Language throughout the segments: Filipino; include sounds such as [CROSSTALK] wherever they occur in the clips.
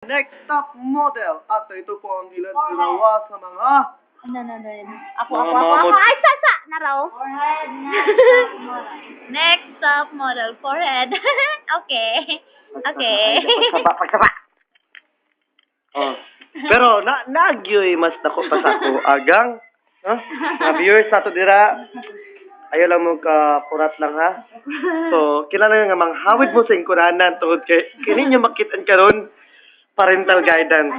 Next top model. At ito po ang ilan sa mga Ano, ano, ano, ano. Ako, Mga ako, ako, mamot. ako. Ay, sasa! Na raw. Next top model, forehead. [LAUGHS] okay. Okay. Pagsaba, pagsaba. Oh. Pero na nagyoy mas dako pa sa ako agang. Ha? Mga viewers sa to dira. Ayaw lang mo ka kurat lang ha. So, kilala nga mga hawid mo sa ingkuranan tungod kay kini nyo makitaan karon parental guidance.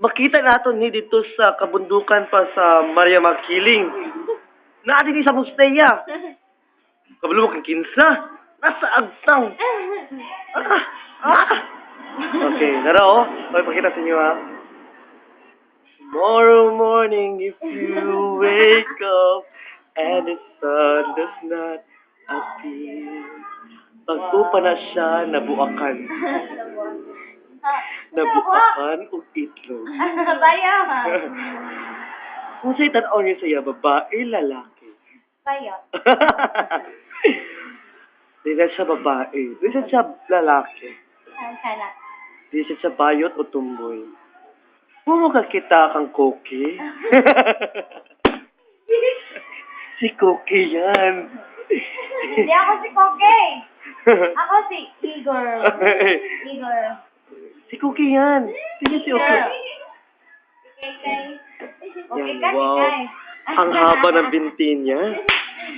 Makita nato ni dito sa kabundukan pa sa Maria Makiling. Na di sa Musteya. Kabalo mo kang kinsa. Nasa agtang. Ah, ah. Okay, nara oh. Okay, pakita sa inyo ha. Tomorrow morning if you wake up and the sun does not appear. Pagpupa na siya, nabuakan. Nabuakan o itlog. Bayo. [LAUGHS] Kung sa'y tanaw niyo sa'yo, babae, lalaki. Bayo. [LAUGHS] Di na siya babae. Di na siya lalaki. Sana. Di siya siya bayot o tumboy. Huwag ka kita kang Cookie. [LAUGHS] si Cookie yan. Hindi ako si Koke. Ako si Igor. Igor. Si Cookie yan. Tingnan si. Okay, Yan, wow. Ang haba ng binti niya.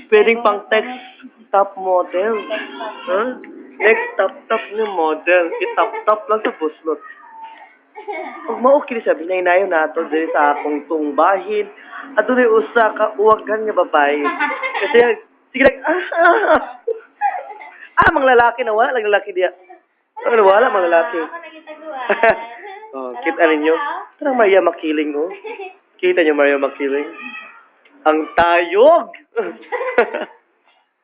Pwedeng pang text top model. Huh? Next top top ni model. I-top top lang sa buslot. Pag maukili siya, binaynayo na ito diri sa akong tungbahin. At doon usa ka uwagan nga babae. Kasi, sige lang, [LAUGHS] ah, ah, ah, mga lalaki na wala, lalaki diya. Ano wala, mga lalaki. Ako naging taguan. oh, kita ninyo. Parang Maria Makiling, oh. [LAUGHS] Kita niyo Maria Makiling? Ang tayog!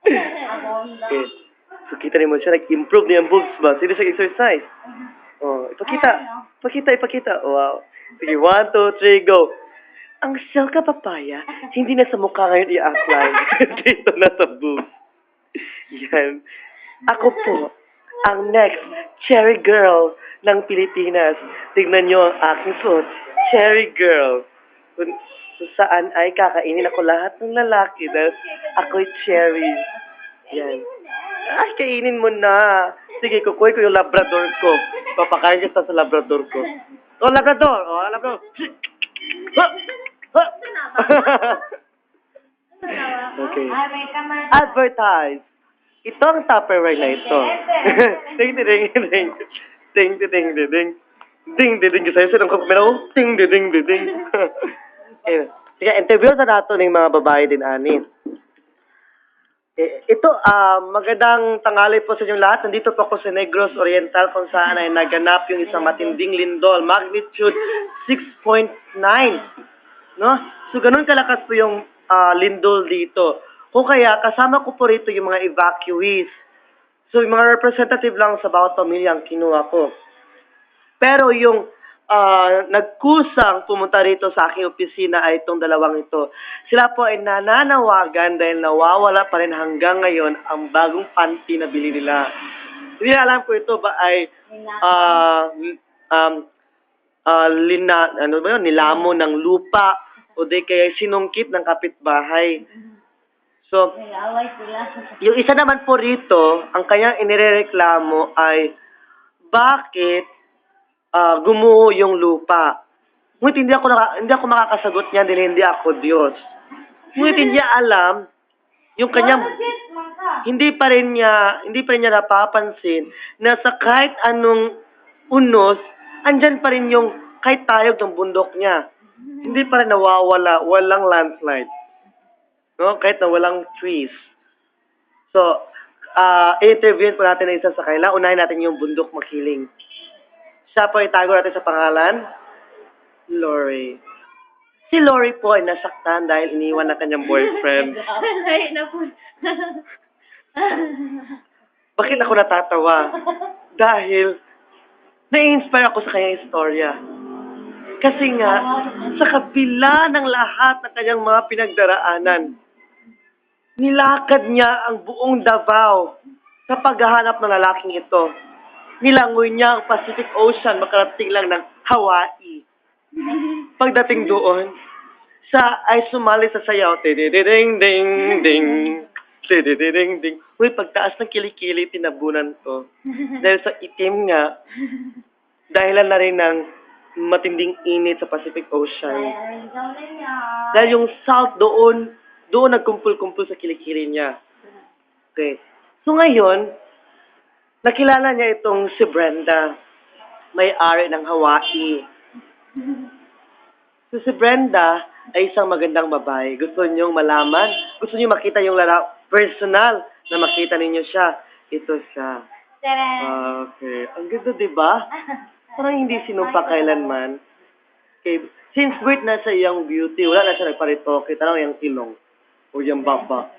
okay. [LAUGHS] So, kita niyo mo siya, nag-improve niya ang boobs ba? Sino siya exercise? Oh, ipakita. Ipakita, ipakita. Wow. Sige, one, two, three, go. Ang shell ka, papaya, hindi na sa mukha ngayon i-apply. [LAUGHS] Dito na sa boobs. Yan. Ako po, ang next cherry girl ng Pilipinas. Tignan nyo ang aking suot. Cherry girl. Kung, kung saan ay kakainin ako lahat ng lalaki dahil ako'y cherry. Yan. Ay, kainin mo na. Sige, kukuhay ko yung labrador ko. Papakain kita sa labrador ko. Oh, labrador! Oh, labrador! Ha! Ha! [LAUGHS] okay. Advertise. Ito ang Tupperware na ito. [LAUGHS] ding, ding, ding, ding. Ding, ding, ding, ding, ding. Ding, ding, ding. Sa'yo silang kakumero. Ding, ding, ding, ding, ding. [LAUGHS] Eh, Sige, interview sa nato ng mga babae din, ani. Eh, ito, ah, magandang tangali po sa inyong lahat. Nandito po ako sa Negros Oriental kung saan ay naganap yung isang matinding lindol. Magnitude 6.9. No? So, ganun kalakas po yung ah, lindol dito. O kaya, kasama ko po rito yung mga evacuees. So, yung mga representative lang sa bawat pamilya ang kinuha ko. Pero yung ah, nagkusang pumunta rito sa aking opisina ay itong dalawang ito. Sila po ay nananawagan dahil nawawala pa rin hanggang ngayon ang bagong panty na bili nila. Hindi alam ko ito ba ay ah, um, ah, lina, ano ba yun, nilamo ng lupa o di kaya sinungkit ng kapitbahay. So, Nag-away sila. yung isa naman po rito, ang kanyang inireklamo ay bakit ah, gumuho yung lupa. Ngunit hindi ako, naka, hindi ako makakasagot niya dahil hindi ako Diyos. Ngunit hindi niya alam yung kanyang hindi pa rin niya hindi pa rin niya napapansin na sa kahit anong unos, andyan pa rin yung kahit tayog ng bundok niya. Hindi pa rin nawawala, walang landslide. No? Kahit na walang trees. So, ah i-interviewin po natin ang isa sa kanila. Unahin natin yung bundok makiling. Siya po itago natin sa pangalan, Lori. Si Lori po ay nasaktan dahil iniwan na kanyang boyfriend. [LAUGHS] Na po. [LAUGHS] Bakit ako natatawa? Dahil na-inspire ako sa kanyang istorya. Kasi nga, sa kabila ng lahat ng kanyang mga pinagdaraanan, nilakad niya ang buong Davao sa paghahanap ng lalaking ito. nilangoy niya ang Pacific Ocean, makarating lang ng Hawaii. Pagdating doon, siya ay sumali sa sayaw. Tidididing, ding, ding. Tidididing, ding. Uy, pagtaas ng kilikili, tinabunan to. Dahil sa itim nga, dahilan na rin ng matinding init sa Pacific Ocean. Dahil yung salt doon, doon nagkumpul-kumpul sa kilikili niya. Okay. So ngayon, nakilala niya itong si Brenda, may-ari ng Hawaii. So si Brenda ay isang magandang babae. Gusto niyong malaman, gusto niyo makita yung lara personal na makita ninyo siya. Ito siya. Tara. Okay. Ang ganda, di ba? Parang hindi sinumpa kailanman. Okay. Since birth na sa iyang beauty, wala na siya nagparitoke. Tanaw yung ilong. O yung baba.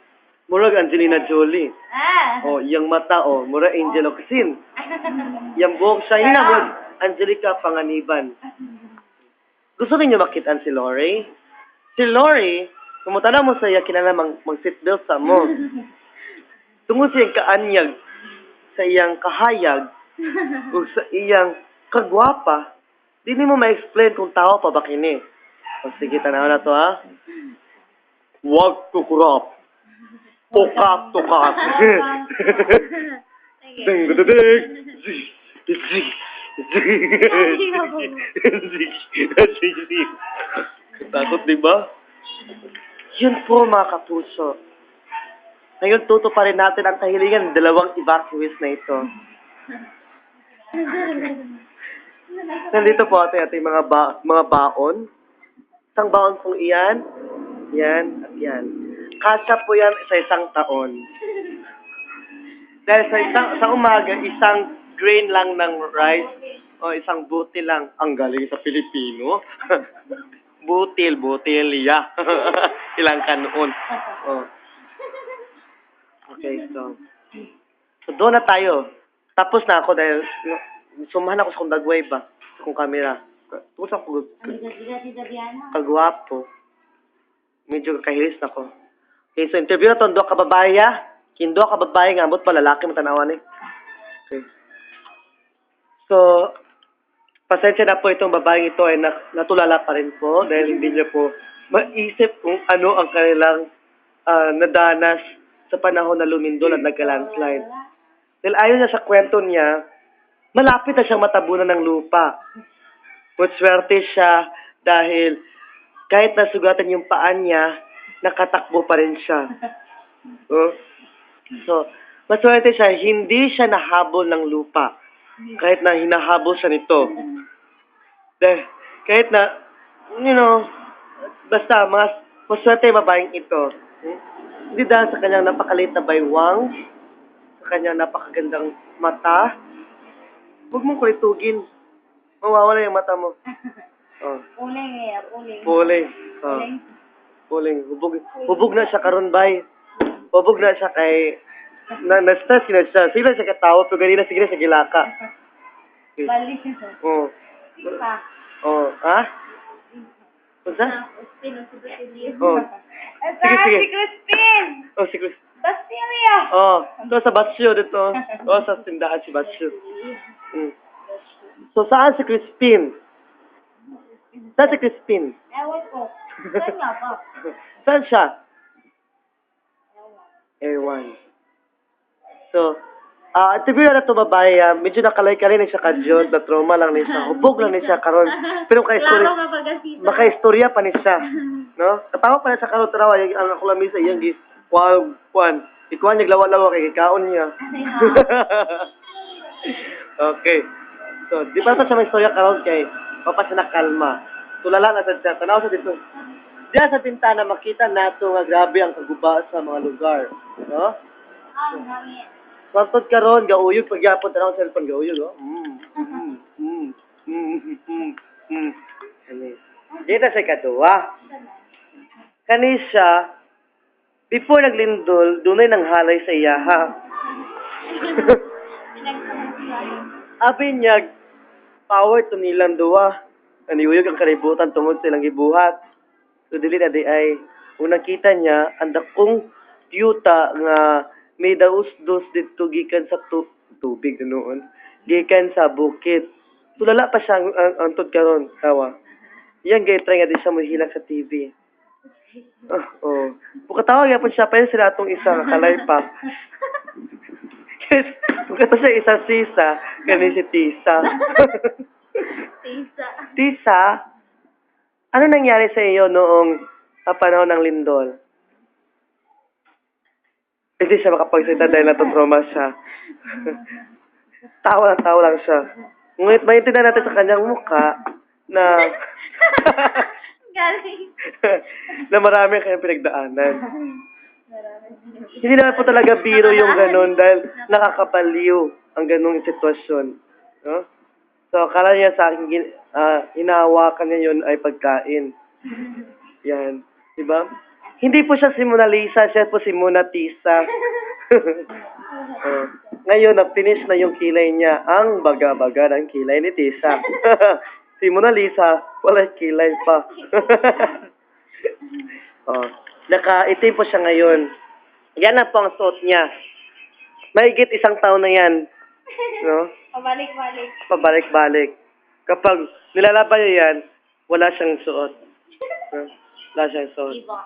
Murag Angelina Jolie. ah. O, yung mata, o. Murag Angel Oxin. [LAUGHS] Yung buhok siya, yun na, murag Angelica Panganiban. Gusto niyo makitaan si Lori? Si Lori, pumunta na mo sa iya, kinala mag, mag-seatbelt sa mo. [LAUGHS] Tungod sa iyang kaanyag, sa iyang kahayag, o sa iyang kagwapa, di mo ma-explain kung tao pa ba kini. O sige, tanaw na to ha. Huwag tukurap. Tukak, tukak. Sige. Ding, ding, ding. Zig, zig, zig. Zig. Takot, di ba? Yun po, mga kapuso. Ngayon, tuto pa rin natin ang kahilingan ng dalawang evacuees na ito. Nandito po ating ating mga ba mga baon. Isang baon pong iyan. Yan at yan. Kasya po yan sa isang taon. Dahil sa isang sa umaga, isang grain lang ng rice o isang butil lang. Ang galing sa Pilipino. [LAUGHS] butil, butil, yeah. [LAUGHS] Ilang ka noon. Oh. Okay, so. So, doon na tayo. Tapos na ako dahil no, sumahan ako sa kong dagway ba? Sa kong camera. Tapos ako si Dabiana. kagwapo. Medyo kahilis na ko. Okay, so interview na to, do ka babae ya. Kindo ka babae nga, but pa lalaki mo tanawan eh. Okay. So, pasensya na po itong babaeng ito ay na- natulala pa rin po dahil hindi niya po maisip kung ano ang kanilang ah, nadanas sa panahon na lumindol at nagka-landslide. Dahil ayon niya sa kwento niya, malapit na siyang matabunan ng lupa. But swerte siya dahil kahit nasugatan yung paan niya, nakatakbo pa rin siya. [LAUGHS] Oh. So, maswerte siya, hindi siya nahabol ng lupa. Kahit na hinahabol siya nito. Dahil, kahit na, you know, basta, mas, maswerte yung babaeng ito. Hmm? Hindi dahil sa kanyang napakalit na baywang, sa kanyang napakagandang mata, huwag mong kulitugin. Mawawala yung mata mo. [LAUGHS] Oh. Uling eh, uling. Puling. Oh. Uling. Puling. Hubog, hubog na siya karon bay. Hubog na siya kay na na-stress na siya. Sila siya katawa, pero ganina sige sa gilaka. [LAUGHS] Balik. Oh. Sipa. Oh, ha? Unsa? Oh. Sige, sige. si Crispin? Oh, si Chris. Bacteria. Oh, to sa Batsyo dito. Oh, sa tindahan si Batsyo. [LAUGHS] Mm. So, saan si Crispin? Saan si Crispin? Ewan ko. Saan nga ba? [LAUGHS] Saan siya? Ewan. So, ah, uh, na to babae, ah, medyo nakalay-kalay na siya kadyot, na trauma lang niya siya, hubog lang niya siya karon. [LAUGHS] Pero Klaro maka-istorya, nga pag-asita. maka-istorya pa niya siya. [LAUGHS] No? Katawa pa niya sa karon, tarawa, yung ang ako lang sa iyang gis, kuwan, kuwan, ikuan niya lawa-lawa kay ikaon niya. okay. So, di ba sa may istorya karon kay, papa siya nakalma. Tulala na sa siya, tanaw sa dito. Diyan sa tintana, makita nato nga grabe ang kaguba sa mga lugar. No? Pantod karon gauyog pagyapon tanaw sa cellphone gauyog oh. Mm. Mm. Mm. Mm. Mm. Mm. Dito sa katuwa. Kani siya before naglindol dunay nang halay sa iyaha. [LAUGHS] [LAUGHS] Abi niya power to nilang duwa. Aniuyog ang kalibutan tungod sa ilang gibuhat. So dili na di ay unang kita niya ang dakong yuta nga may daus dos dito gikan sa tu tubig noon. gikan sa bukid. Tulala pa siya ang, ang, antod karon, tawa. Yan gay try nga di siya mohilak sa TV. Ah, oh. Pagkatawag yapon siya pa yun sila atong isa kalay pa. Pagkatawag [LAUGHS] siya isa sisa, kani si Tisa. [LAUGHS] Tisa. Tisa, ano nangyari sa iyo noong ah, panahon ng lindol? Hindi siya makapagsalita dahil natutrauma siya. [LAUGHS] tawa na tawa lang siya. Ngunit maintindihan natin sa kanyang mukha na [LAUGHS] Galing. na marami kayong pinagdaanan. Hindi naman po talaga biro yung ganun dahil nakakabaliw ang ganung sitwasyon. No? So, akala niya sa akin, ah, hinahawakan niya yun ay pagkain. [LAUGHS] Yan. Di ba? Hindi po siya si Mona Lisa, siya po si Mona Tisa. [LAUGHS] Oh. Ngayon, na-finish na yung kilay niya. Ang baga-baga ng kilay ni Tisa. [LAUGHS] si Mona Lisa, wala kilay pa. oh. Nakaitim po siya ngayon. Yan na po ang suot niya. Mahigit isang taon na yan. No? [LAUGHS] Pabalik-balik. Pabalik-balik. Kapag nilalaban niya yan, wala siyang suot. No? Wala siyang suot. Iba.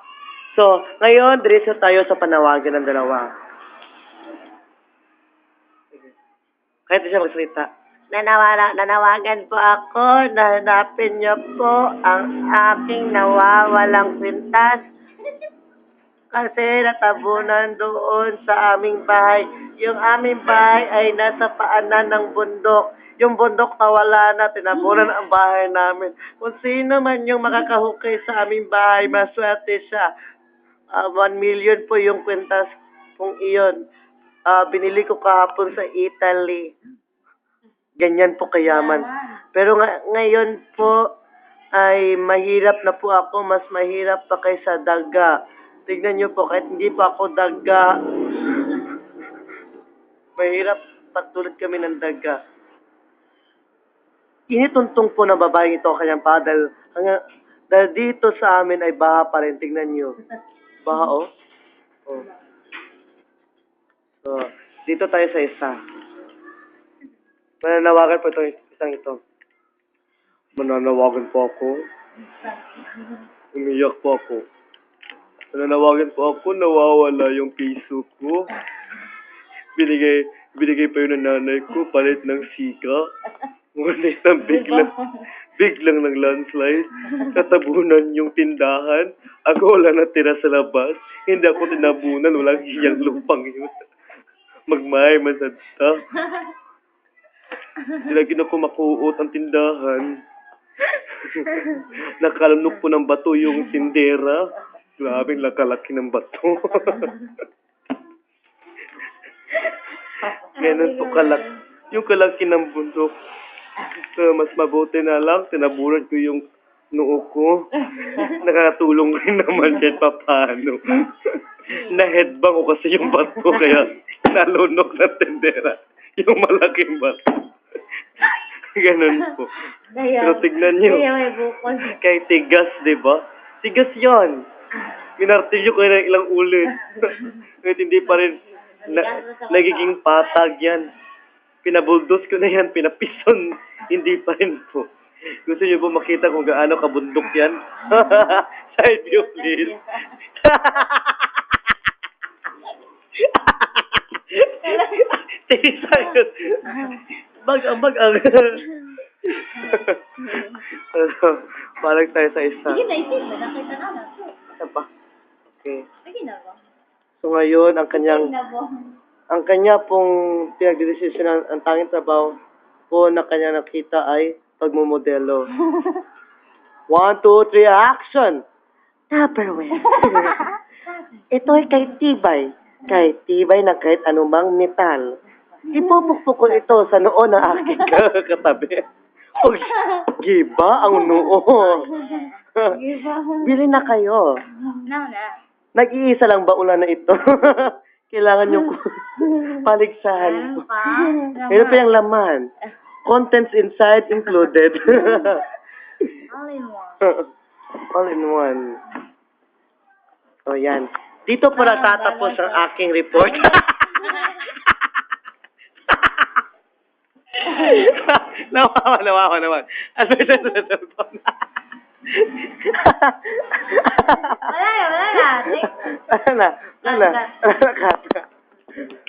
So, ngayon, diretso tayo sa panawagan ng dalawa. Kahit siya magsalita. Nanawala, nanawagan po ako na hanapin niyo po ang aking nawawalang kwintas. Kasi natabunan doon sa aming bahay. Yung aming bahay ay nasa paanan ng bundok. Yung bundok nawala na, tinabunan ang bahay namin. Kung sino man yung makakahukay sa aming bahay, maswerte siya. Ah, one million po yung kwintas kung iyon. Ah, binili ko kahapon sa Italy. Ganyan po kayaman. Pero nga, ngayon po ay mahirap na po ako, mas mahirap pa kaysa daga. Tignan niyo po, kahit hindi pa ako daga, mahirap pagtulad kami ng daga. Inituntong po ng babaeng ito ang kanyang pa dahil, hanggang- dahil dito sa amin ay baha pa rin. Tignan niyo. Baha, oh. oh. So, dito tayo sa isa. Mananawagan po ito, isang ito. Mananawagan po ako. Umiyak po ako. Mananawagan po ako, nawawala yung piso ko. Binigay, binigay pa yun ng nanay ko, palit ng sika. Ngunit ang biglang, biglang ng landslide. Natabunan yung tindahan. Ako wala na tira sa labas. Hindi ako tinabunan, walang hiyang lupang yun. Magmay, masadta. Nilagyan ako makuot ang tindahan. [LAUGHS] Nakalanok po ng bato yung tindera. Grabing lakalaki ng bato. [LAUGHS] Ganun po kalak. Yung kalaki ng bundok. So, mas mabuti na lang, tinaburan ko yung noo ko. [LAUGHS] Nakatulong rin naman kahit papaano. [LAUGHS] Na-headbang ko kasi yung bato, kaya nalunok na tendera. Yung malaking bato. Ganun po. Pero tignan nyo. Kaya may bukol. Kay tigas, di ba? Tigas yon. Minartilyo ko na ilang ulit. [LAUGHS] Kahit hindi pa rin na, nagiging patag yan. Pinabuldos ko na yan, pinapison. [LAUGHS] Hindi pa rin po. Gusto niyo po makita kung gaano kabundok yan? [LAUGHS] Side view, please. Tisa yun. Bag ang bag ang. Parang tayo sa isa. Sige na, isip mo. Nakita na na. Isa pa. Okay. Sige na ba? So ngayon, ang kanyang, ang kanya pong pinagdidesisyon ang, ang tanging trabaho po na kanya nakita ay pagmumodelo. [LAUGHS] One, two, three, action! Tupperware. [LAUGHS] Ito ay kay Tibay. Kay Tibay na kahit anumang metal. Ipupukpuk ko ito sa noo ng aking ka- [LAUGHS] katabi. Uy, giba ang noo. [LAUGHS] Bili na kayo. No, na. Nag-iisa lang ba ulan na ito? [LAUGHS] Kailangan yung [LAUGHS] paligsahan. Meron pa? Meron pa yung laman. Contents inside included. All in one. All in one. O yan. Dito po natatapos ang aking report. nawawa, nawawa naman. Ano ito sa cellphone? Wala na, wala na. Wala na, wala na. Wala na, cut.